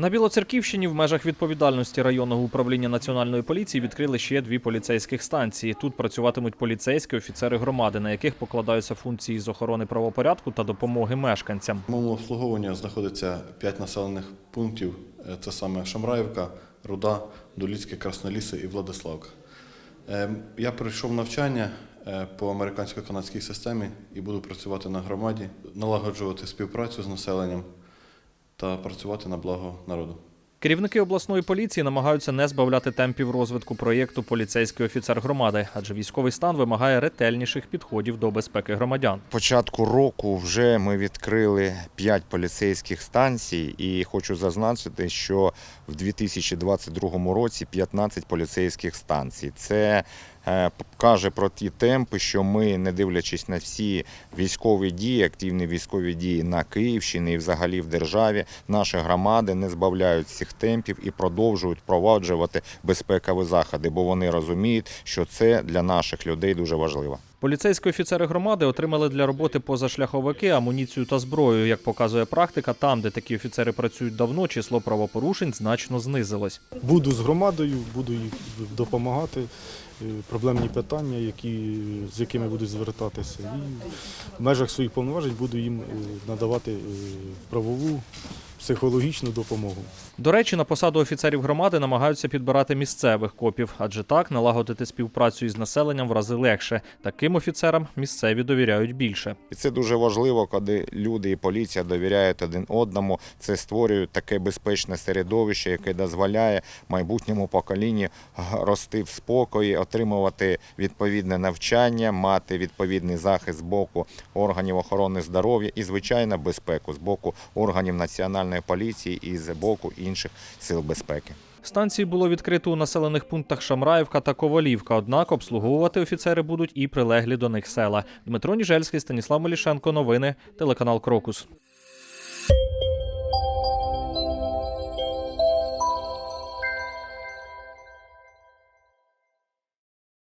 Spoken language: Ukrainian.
На Білоцерківщині в межах відповідальності районного управління національної поліції відкрили ще дві поліцейських станції. Тут працюватимуть поліцейські офіцери громади, на яких покладаються функції з охорони правопорядку та допомоги мешканцям. В моєму обслуговуванні знаходиться 5 населених пунктів. Е, Це саме Шамраївка, Руда, Доліцьке, Красноліси і Владиславка. Е, Я пройшов навчання е, по американсько-канадській системі і буду працювати на громаді, налагоджувати співпрацю з населенням та працювати на благо народу. Керівники обласної поліції намагаються не збавляти темпів розвитку проєкту Поліцейський офіцер громади, адже військовий стан вимагає ретельніших підходів до безпеки громадян. початку року вже ми відкрили 5 поліцейських станцій, і хочу зазначити, що в 2022 році 15 поліцейських станцій. Це каже про ті темпи, що ми, не дивлячись на всі військові дії, активні військові дії на Київщині і взагалі в державі, наші громади не збавляють цих темпів і продовжують проваджувати безпекові заходи, бо вони розуміють, що це для наших людей дуже важливо. Поліцейські офіцери громади отримали для роботи позашляховики, амуніцію та зброю. Як показує практика, там, де такі офіцери працюють давно, число правопорушень значно знизилось. Буду з громадою, буду їй допомагати. е, Проблемні питання, які, з якими будуть звертатися, і в межах своїх повноважень буду їм е, надавати е, правову, психологічну допомогу. До речі, на посаду офіцерів громади намагаються підбирати місцевих копів, адже так налагодити співпрацю із населенням в рази легше. Таким офіцерам місцеві довіряють більше. І це дуже важливо, коли люди і поліція довіряють один одному. Це створює таке безпечне середовище, яке дозволяє майбутньому поколінню рости в спокої, отримувати відповідне навчання, мати відповідний захист з боку органів охорони здоров'я і, звичайно, безпеку з боку органів національної поліції і з боку інших сил безпеки. Станції було відкрито у населених пунктах Шамраївка та Ковалівка. Однак обслуговувати офіцери будуть і прилеглі до них села. Дмитро Ніжельський, Станіслав Мелішенко. Новини. Телеканал Крокус.